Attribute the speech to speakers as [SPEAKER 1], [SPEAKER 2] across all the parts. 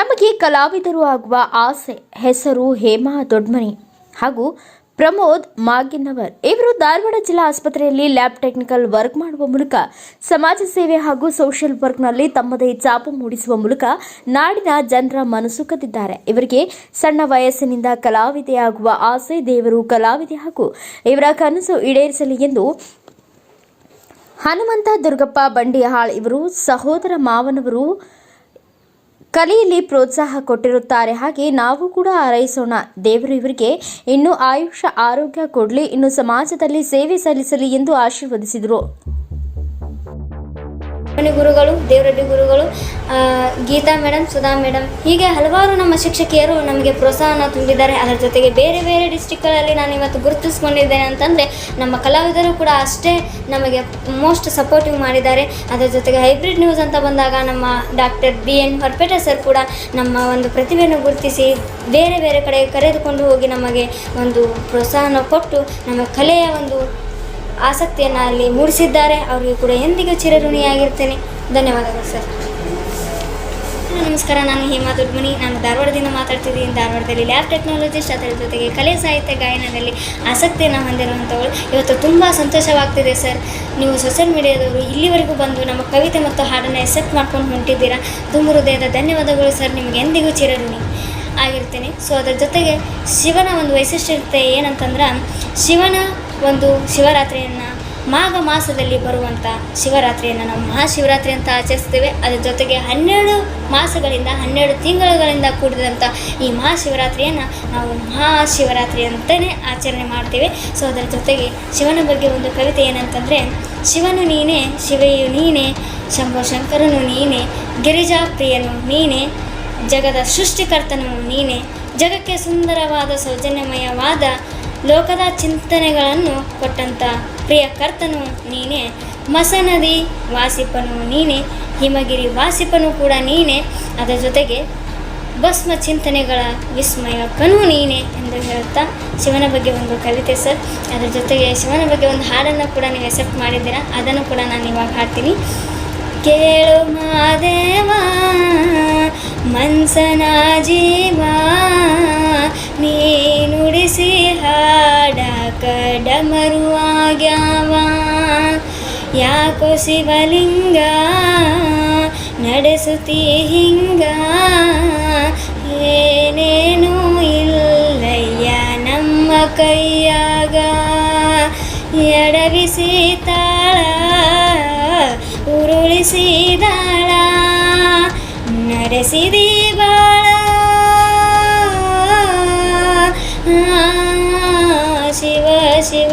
[SPEAKER 1] ನಮಗೆ ಕಲಾವಿದರು ಆಗುವ ಆಸೆ, ಹೆಸರು ಹೇಮಾ ದೊಡ್ಮನಿ ಹಾಗೂ ಪ್ರಮೋದ್ ಮಾಗಿನವರ್. ಇವರು ಧಾರವಾಡ ಜಿಲ್ಲಾ ಆಸ್ಪತ್ರೆಯಲ್ಲಿ ಲ್ಯಾಬ್ ಟೆಕ್ನಿಕಲ್ ವರ್ಕ್ ಮಾಡುವ ಮೂಲಕ ಸಮಾಜ ಸೇವೆ ಹಾಗೂ ಸೋಷಿಯಲ್ ವರ್ಕ್ನಲ್ಲಿ ತಮ್ಮದೇ ಛಾಪು ಮೂಡಿಸುವ ಮೂಲಕ ನಾಡಿನ ಜನರ ಮನಸ್ಸು ಕದ್ದಿದ್ದಾರೆ. ಇವರಿಗೆ ಸಣ್ಣ ವಯಸ್ಸಿನಿಂದ ಕಲಾವಿದೆಯಾಗುವ ಆಸೆ ದೇವರು ಕಲಾವಿದೆ ಹಾಗೂ ಇವರ ಕನಸು ಈಡೇರಿಸಲಿ ಎಂದು ಹನುಮಂತ ದುರ್ಗಪ್ಪ ಬಂಡಿಹಾಳ್ ಇವರು ಸಹೋದರ ಮಾವನವರು ಕಲೆಯಲ್ಲಿ ಪ್ರೋತ್ಸಾಹ ಕೊಟ್ಟಿರುತ್ತಾರೆ. ಹಾಗೆ ನಾವು ಕೂಡ ಹಾರೈಸೋಣ. ದೇವರು ಇವರಿಗೆ ಇನ್ನೂ ಆಯುಷ್ಯ ಆರೋಗ್ಯ ಕೊಡಲಿ. ಇನ್ನು ಸಮಾಜದಲ್ಲಿ ಸೇವೆ ಸಲ್ಲಿಸಲಿ ಎಂದು ಆಶೀರ್ವದಿಸಿದರು.
[SPEAKER 2] ಗುರುಗಳು, ದೇವರಡ್ಡಿ ಗುರುಗಳು ಗೀತಾ ಮೇಡಮ್, ಸುಧಾ ಮೇಡಮ್, ಹೀಗೆ ಹಲವಾರು ನಮ್ಮ ಶಿಕ್ಷಕಿಯರು ನಮಗೆ ಪ್ರೋತ್ಸಾಹನ ತುಂಬಿದ್ದಾರೆ. ಅದರ ಜೊತೆಗೆ ಬೇರೆ ಬೇರೆ ಡಿಸ್ಟಿಕ್ಗಳಲ್ಲಿ ನಾನು ಇವತ್ತು ಗುರುತಿಸ್ಕೊಂಡಿದ್ದೇನೆ ಅಂತಂದರೆ, ನಮ್ಮ ಕಲಾವಿದರು ಕೂಡ ಅಷ್ಟೇ ನಮಗೆ ಮೋಸ್ಟ್ ಸಪೋರ್ಟಿವ್ ಮಾಡಿದ್ದಾರೆ. ಅದರ ಜೊತೆಗೆ ಹೈಬ್ರಿಡ್ ನ್ಯೂಸ್ ಅಂತ ಬಂದಾಗ ನಮ್ಮ doctor B N Horapete sir ಕೂಡ ನಮ್ಮ ಒಂದು ಪ್ರತಿಭೆಯನ್ನು ಗುರುತಿಸಿ ಬೇರೆ ಬೇರೆ ಕಡೆ ಕರೆದುಕೊಂಡು ಹೋಗಿ ನಮಗೆ ಒಂದು ಪ್ರೋತ್ಸಾಹನ ಕೊಟ್ಟು ನಮ್ಮ ಕಲೆಯ ಒಂದು ಆಸಕ್ತಿಯನ್ನು ಅಲ್ಲಿ ಮೂಡಿಸಿದ್ದಾರೆ. ಅವರಿಗೆ ಕೂಡ ಎಂದಿಗೂ ಚಿರಋಣಿಯಾಗಿರ್ತೇನೆ. ಧನ್ಯವಾದಗಳು ಸರ್ ನಮಸ್ಕಾರ, ನಾನು ಹೇಮಾ ದುಡ್ಮನಿ. ನಾನು ಧಾರವಾಡದಿಂದ ಮಾತಾಡ್ತಿದ್ದೀನಿ. ಧಾರವಾಡದಲ್ಲಿ ಲ್ಯಾಬ್ ಟೆಕ್ನಾಲಜಿಸ್ಟ್, ಅದರ ಜೊತೆಗೆ ಕಲೆ ಸಾಹಿತ್ಯ ಗಾಯನದಲ್ಲಿ ಆಸಕ್ತಿಯನ್ನು ಹೊಂದಿರುವಂಥವಳು. ಇವತ್ತು ತುಂಬ ಸಂತೋಷವಾಗ್ತಿದೆ ಸರ್. ನೀವು ಸೋಷಿಯಲ್ ಮೀಡಿಯಾದವರು ಇಲ್ಲಿವರೆಗೂ ಬಂದು ನಮ್ಮ ಕವಿತೆ ಮತ್ತು ಹಾಡನ್ನು ಎಕ್ಸೆಪ್ಟ್ ಮಾಡ್ಕೊಂಡು ಹೊಂಟಿದ್ದೀರಾ? ತುಂಬ ಹೃದಯದ ಧನ್ಯವಾದಗಳು ಸರ್. ನಿಮಗೆ ಎಂದಿಗೂ ಚಿರಋಣಿ ಆಗಿರ್ತೇನೆ. ಸೊ ಅದರ ಜೊತೆಗೆ ಶಿವನ ಒಂದು ವೈಶಿಷ್ಟ್ಯತೆ ಏನಂತಂದ್ರೆ, ಶಿವನ ಒಂದು ಶಿವರಾತ್ರಿಯನ್ನು ಮಾಘ ಮಾಸದಲ್ಲಿ ಬರುವಂಥ ಶಿವರಾತ್ರಿಯನ್ನು ನಾವು ಮಹಾಶಿವರಾತ್ರಿ ಅಂತ ಆಚರಿಸ್ತೇವೆ ಅದರ ಜೊತೆಗೆ ಹನ್ನೆರಡು ಮಾಸಗಳಿಂದ, ಹನ್ನೆರಡು ತಿಂಗಳುಗಳಿಂದ ಕೂಡಿದಂಥ ಈ ಮಹಾಶಿವರಾತ್ರಿಯನ್ನು ನಾವು ಮಹಾಶಿವರಾತ್ರಿ ಅಂತಲೇ ಆಚರಣೆ ಮಾಡ್ತೇವೆ. ಸೊ ಅದರ ಜೊತೆಗೆ ಶಿವನ ಬಗ್ಗೆ ಒಂದು ಕವಿತೆ ಏನಂತಂದರೆ, ಶಿವನು ನೀನೇ, ಶಿವೆಯು ನೀನೇ, ಶಂಭೋ ಶಂಕರನು ನೀನೇ ಗಿರಿಜಾಪ್ರಿಯನು ನೀನೇ, ಜಗದ ಸೃಷ್ಟಿಕರ್ತನು ನೀನೆ, ಜಗಕ್ಕೆ ಸುಂದರವಾದ ಸೌಜನ್ಯಮಯವಾದ ಲೋಕದ ಚಿಂತನೆಗಳನ್ನು ಕೊಟ್ಟಂಥ ಪ್ರಿಯ ಕರ್ತನು ನೀನೇ. ಮಸನದಿ ವಾಸಿಪನು ನೀನೆ. ಹಿಮಗಿರಿ ವಾಸಿಪನು ಕೂಡ ನೀನೆ. ಅದರ ಜೊತೆಗೆ ಭಸ್ಮ ಚಿಂತನೆಗಳ ವಿಸ್ಮಯಕ್ಕನೂ ನೀನೆ ಎಂದು ಹೇಳುತ್ತಾ ಶಿವನ ಬಗ್ಗೆ ಒಂದು ಕವಿತೆ ಸರ್. ಅದರ ಜೊತೆಗೆ ಶಿವನ ಬಗ್ಗೆ ಒಂದು ಹಾಡನ್ನು ಕೂಡ ನೀವು ಎಕ್ಸೆಪ್ಟ್ ಮಾಡಿದ್ದೀರಾ? ಅದನ್ನು ಕೂಡ ನಾನು ಇವಾಗ ಹಾಡ್ತೀನಿ. ಕೇಳು ಮಾದೇವ ಮನ್ಸನ ಜೀವ ನೀ ಹಾಡ ಹಾಡಕ ಡಮರುವಾಗ್ಯಾವ ಯಾಕೋ ಶಿವಲಿಂಗ ನಡೆಸುತ್ತಿ ಹಿಂಗ? ಏನೇನೂ ಇಲ್ಲಯ್ಯ ನಮ್ಮ ಕೈಯಾಗ. ಎಡವಿಸಿ ತಾಳ ಉರುಳಿಸಿದಾಳ ನಡೆಸಿದಿ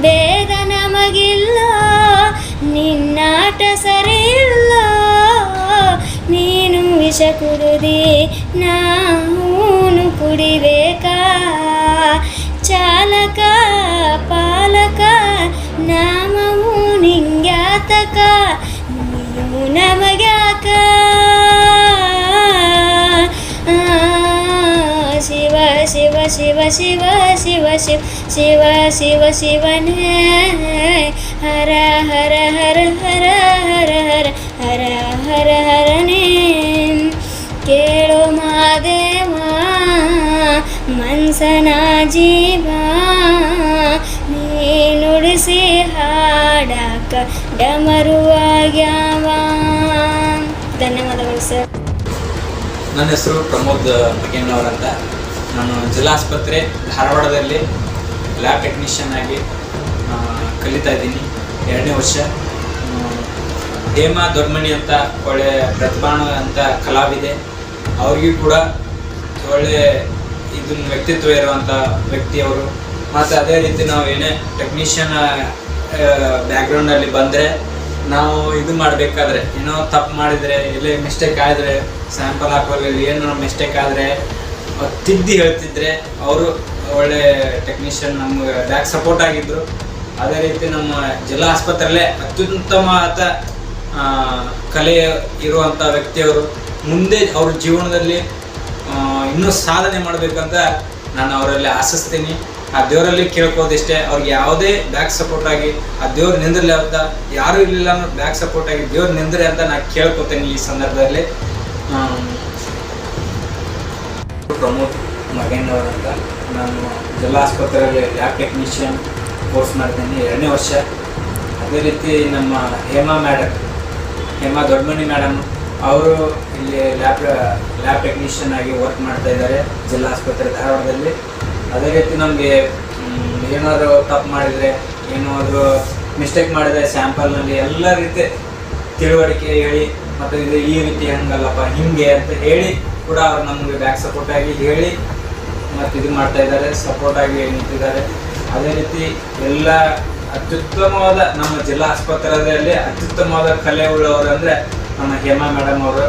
[SPEAKER 2] ಬೇಗ ನಮಗಿಲ್ಲ ನಿನ್ನಾಟ ಸರಿಯಿಲ್ಲ ನೀನು ವಿಷ ಕುಡಿದಿ ನಾನು ಕುಡಿಬೇಕಾ ಚಾಲಕ ಪಾಲಕ ನಾಮವು ನಿಂಗ್ಯಾತಕ ನೀವು ನಮಗ್ಯಾಕ ಶಿವ ಶಿವ ಶಿವ ಶಿವ ಶಿವ ಶಿವ ಶಿವ ಶಿವನೇ. ಹರ ಹರ ಹರ ಹರ ಹರ ಹರ ಹರ ಹರ, ಹರನೇ. ಕೇಳೋ ಮಾದೇವ ಮನ್ಸನ ಜೀವ, ನೀ ನುಡಿಸಿ ಹಾಡಕ ಡಮರುವಾಗ್ಯಾವ ಧನ್ಯವಾದಗಳು ಸರ್.
[SPEAKER 3] ನನ್ನ ಹೆಸರು ಪ್ರಮೋದ್ ಮಗೇನವರ್ ಅಂತ. ನಾನು ಜಿಲ್ಲಾಸ್ಪತ್ರೆ ಧಾರವಾಡದಲ್ಲಿ ಲ್ಯಾಬ್ ಟೆಕ್ನಿಷಿಯನ್ ಆಗಿ ಕಲಿತಾ ಇದ್ದೀನಿ. ಎರಡನೇ ವರ್ಷ. ಹೇಮಾ ದೊರ್ಮಣಿ ಅಂತ ಒಳ್ಳೆ ಪ್ರತಿಭಾನ ಅಂತ ಕಲಾವಿದೆ. ಅವ್ರಿಗೂ ಕೂಡ ಒಳ್ಳೆ ಇದನ್ನ ವ್ಯಕ್ತಿತ್ವ ಇರುವಂಥ ವ್ಯಕ್ತಿ ಅವರು. ಮತ್ತು ಅದೇ ರೀತಿ ನಾವು ಏನೇ ಟೆಕ್ನಿಷಿಯನ್ ಬ್ಯಾಕ್ಗ್ರೌಂಡಲ್ಲಿ ಬಂದರೆ ನಾವು ಇದು ಮಾಡಬೇಕಾದ್ರೆ, ಏನೋ ತಪ್ಪು ಮಾಡಿದರೆ, ಎಲ್ಲೇ ಮಿಸ್ಟೇಕ್ ಆದರೆ ಸ್ಯಾಂಪಲ್ ಹಾಕುವಲ್ಲಿ ಏನೋ ಮಿಸ್ಟೇಕ್ ಆದರೆ ತಿದ್ದಿ ಹೇಳ್ತಿದ್ರೆ ಅವರು ಒಳ್ಳೆ ಟೆಕ್ನಿಷಿಯನ್ ನಮ್ಗೆ ಬ್ಯಾಕ್ ಸಪೋರ್ಟ್ ಆಗಿದ್ರು. ಅದೇ ರೀತಿ ನಮ್ಮ ಜಿಲ್ಲಾ ಆಸ್ಪತ್ರೆಯಲ್ಲೇ ಅತ್ಯುತ್ತಮವಾದ ಕಲೆ ಇರುವಂಥ ವ್ಯಕ್ತಿಯವರು. ಮುಂದೆ ಅವ್ರ ಜೀವನದಲ್ಲಿ ಇನ್ನೂ ಸಾಧನೆ ಮಾಡಬೇಕಂತ ನಾನು ಅವರಲ್ಲಿ ಆಶಿಸ್ತೀನಿ. ಆ ದೇವರಲ್ಲಿ ಕೇಳ್ಕೋದಿಷ್ಟೇ ಅವ್ರಿಗೆ ಯಾವುದೇ ಬ್ಯಾಕ್ ಸಪೋರ್ಟ್ ಆಗಿ, ಆ ದೇವ್ರು ನಿಂದಿರಲಿ ಅಂತ ಯಾರು ಇರಲಿಲ್ಲ ಬ್ಯಾಕ್ ಸಪೋರ್ಟ್ ಆಗಿ ದೇವ್ರು ನಿಂದ್ರೆ ಅಂತ ನಾನು ಕೇಳ್ಕೊತೇನೆ ಈ ಸಂದರ್ಭದಲ್ಲಿ. ಪ್ರಮೋದ್ ಮಗೇಂದ್ರ ಅಂತ ನಾನು ಜಿಲ್ಲಾ ಆಸ್ಪತ್ರೆಯಲ್ಲಿ ಲ್ಯಾಬ್ ಟೆಕ್ನಿಷಿಯನ್ ಕೋರ್ಸ್ ಮಾಡಿದ್ದೀನಿ. ಎರಡನೇ ವರ್ಷ. ಅದೇ ರೀತಿ ನಮ್ಮ ಹೇಮಾ ಮ್ಯಾಡಮ್ ಹೇಮಾ ದೊಡ್ಡಮನಿ ಮೇಡಮ್ ಅವರು ಇಲ್ಲಿ ಲ್ಯಾಬ್ ಲ್ಯಾಬ್ ಟೆಕ್ನಿಷಿಯನ್ ಆಗಿ ವರ್ಕ್ ಮಾಡ್ತಾ ಇದ್ದಾರೆ ಜಿಲ್ಲಾ ಆಸ್ಪತ್ರೆ ಧಾರವಾಡದಲ್ಲಿ. ಅದೇ ರೀತಿ ನಮಗೆ ಏನಾದರೂ ತಪ್ಪು ಮಾಡಿದರೆ, ಏನಾದರೂ ಮಿಸ್ಟೇಕ್ ಮಾಡಿದರೆ ಸ್ಯಾಂಪಲ್ನಲ್ಲಿ ಎಲ್ಲ ರೀತಿ ತಿಳುವಳಿಕೆ ಹೇಳಿ, ಮತ್ತು ಇದು ಈ ರೀತಿ ಹಂಗಲ್ಲಪ್ಪ, ಹಿಂಗೆ ಅಂತ ಹೇಳಿ ಕೂಡ ಅವ್ರು ನಮಗೆ ಬ್ಯಾಕ್ ಸಪೋರ್ಟ್ ಆಗಿ ಹೇಳಿ ಮತ್ತು ಇದು ಮಾಡ್ತಾ ಇದ್ದಾರೆ ಸಪೋರ್ಟ್ ಆಗಿ ನಿಂತಿದ್ದಾರೆ ಅದೇ ರೀತಿ ಎಲ್ಲ ಅತ್ಯುತ್ತಮವಾದ ನಮ್ಮ ಜಿಲ್ಲಾ ಆಸ್ಪತ್ರೆಯಲ್ಲಿ ಅತ್ಯುತ್ತಮವಾದ ಕಲೆ ಉಳ್ಳವರು ಅಂದರೆ ನಮ್ಮ ಹೇಮಾ ಮೇಡಮ್ ಅವರು.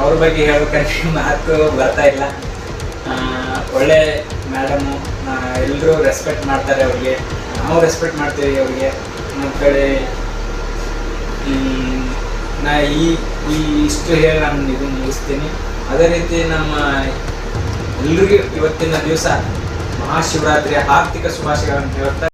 [SPEAKER 3] ಅವ್ರ ಬಗ್ಗೆ ಹೇಳ್ಬೇಕಂದ್ರೆ ಮಾತು ಬರ್ತಾ ಇಲ್ಲ. ಒಳ್ಳೆ ಮೇಡಮು ಎಲ್ಲರೂ ರೆಸ್ಪೆಕ್ಟ್ ಮಾಡ್ತಾರೆ ಅವ್ರಿಗೆ. ನಾವು ರೆಸ್ಪೆಕ್ಟ್ ಮಾಡ್ತೀವಿ ಅವ್ರಿಗೆ. ನಮ್ಮ ಕಡೆ ನಾ ಈ ಇಷ್ಟು ಹೇಳಿ ನಾನು ಇದು ಮುಗಿಸ್ತೀನಿ. ಅದೇ ರೀತಿ ನಮ್ಮ ಎಲ್ರಿಗೂ ಇವತ್ತಿನ ದಿವಸ ಮಹಾಶಿವರಾತ್ರಿಯ ಆರ್ಥಿಕ ಶುಭಾಶಯಗಳನ್ನು ಹೇಳ್ತಾ